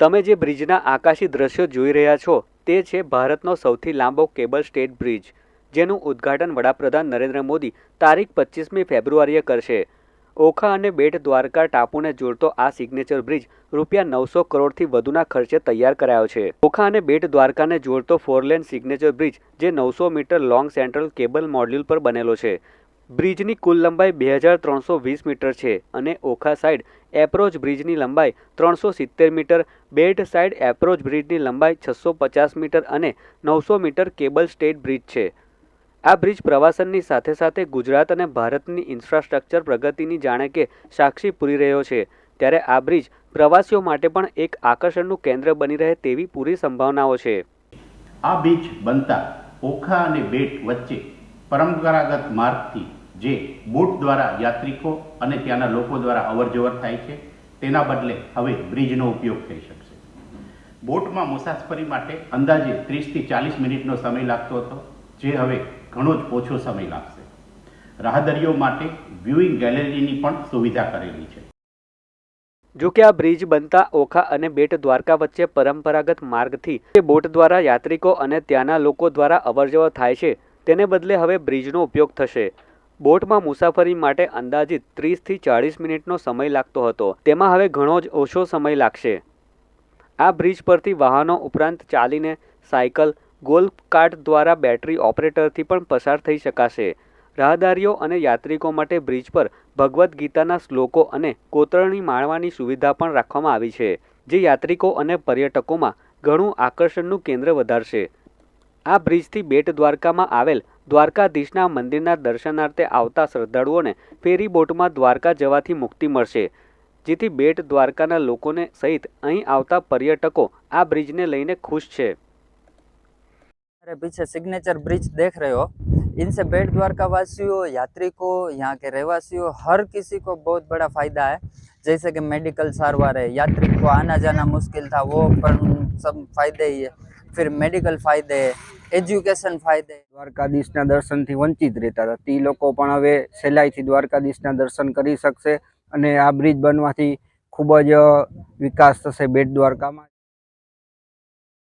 તમે જે બ્રિજના આકાશી દ્રશ્યો જોઈ રહ્યા છો, તે છે ભારતનો સૌથી લાંબો કેબલ સ્ટેટ બ્રિજ, જેનું ઉદ્ઘાટન વડાપ્રધાન નરેન્દ્ર મોદી તારીખ પચીસમી ફેબ્રુઆરીએ કરશે. ઓખા અને બેટ દ્વારકા ટાપુને જોડતો આ સિગ્નેચર બ્રિજ રૂપિયા નવસો કરોડથી વધુના ખર્ચે તૈયાર કરાયો છે. ઓખા અને બેટ દ્વારકાને જોડતો ફોરલેન સિગ્નેચર બ્રિજ, જે નવસો meter long central cable module પર બનેલો છે. બ્રિજની કુલ લંબાઈ બે હજાર ત્રણસો વીસ મીટર છે અને ઓખા સાઇડ એપ્રોચ બ્રિજની લંબાઈ ત્રણસો સિત્તેર મીટર, બેટ સાઇડ એપ્રોચ બ્રિજની લંબાઈ છસો પચાસ મીટર અને નવસો મીટર કેબલ સ્ટેટ બ્રિજ છે. આ બ્રિજ પ્રવાસનની સાથે સાથે ગુજરાત અને ભારતની ઇન્ફ્રાસ્ટ્રક્ચર પ્રગતિની જાણે કે સાક્ષી પૂરી રહ્યો છે. ત્યારે આ બ્રિજ પ્રવાસીઓ માટે પણ એક આકર્ષણનું કેન્દ્ર બની રહે તેવી પૂરી સંભાવનાઓ છે. આ બ્રિજ બનતા ઓખા અને બેટ વચ્ચે પરંપરાગત માર્ગથી જે બોટ દ્વારા યાત્રિકો અને ત્યાંના લોકો દ્વારા અવરજવર થાય છે, તેના બદલે હવે બ્રિજનો ઉપયોગ થઈ શકશે. બોટમાં મુસાફરી માટે અંદાજે ત્રીસથી ચાલીસ મિનિટનો સમય લાગતો હતો, જે હવે ઘણો જ ઓછો સમય લાગશે. રાહદરીઓ માટે વ્યુઇંગ ગેલેરીની પણ સુવિધા કરેલી છે. જો કે આ બ્રિજ બનતા ઓખા અને બેટ દ્વારકા વચ્ચે પરંપરાગત માર્ગથી બોટ દ્વારા યાત્રિકો અને ત્યાંના લોકો દ્વારા અવરજવર થાય છે, તેને બદલે હવે બ્રિજનો ઉપયોગ થશે. બોટમાં મુસાફરી માટે અંદાજિત ત્રીસથી ચાળીસ મિનિટનો સમય લાગતો હતો. તેમાં હવે ઘણો જ ઓછો સમય લાગશે. આ બ્રિજ પરથી વાહનો ઉપરાંત ચાલીને સાયકલ, ગોલ્ફ કાર્ટ દ્વારા બેટરી ઓપરેટરથી પણ પસાર થઈ શકાશે. રાહદારીઓ અને યાત્રિકો માટે બ્રિજ પર ભગવદ્ ગીતાના શ્લોકો અને કોતરણી માણવાની સુવિધા પણ રાખવામાં આવી છે, જે યાત્રિકો અને પર્યટકોમાં ઘણું આકર્ષણનું કેન્દ્ર વધારશે. આ બ્રિજથી બેટ દ્વારકામાં આવેલ દ્વારકાધીશના મંદિરના દર્શનાર્થે આવતા શ્રદ્ધાળુઓને ફેરી બોટમાં દ્વારકા જવાથી મુક્તિ મળશે જેથી બેટ દ્વારકાના લોકોને સહિત અહીં આવતા પર્યટકો આ બ્રિજને લઈને ખુશ છે मेरे पीछे सिग्नेचर ब्रिज देख रहे हो इनसे बेट द्वारका वासियों यात्री को यहाँ के रहवासियों हर किसी को बहुत बड़ा फायदा है जैसे कि मेडिकल सारवार है यात्री को आना जाना मुश्किल था वो પણ सब फायदे ही है फिर मेडिकल फायदे है એજ્યુકેશન ફાયદે. દ્વારકાધીશના દર્શનથી વંચિત રહેતા હતા. તે લોકો પણ હવે સહેલાઈથી દ્વારકાધીશના દર્શન કરી શકશે અને આ બ્રિજ બનવાથી ખૂબ જ વિકાસ થશે બેટ દ્વારકામાં.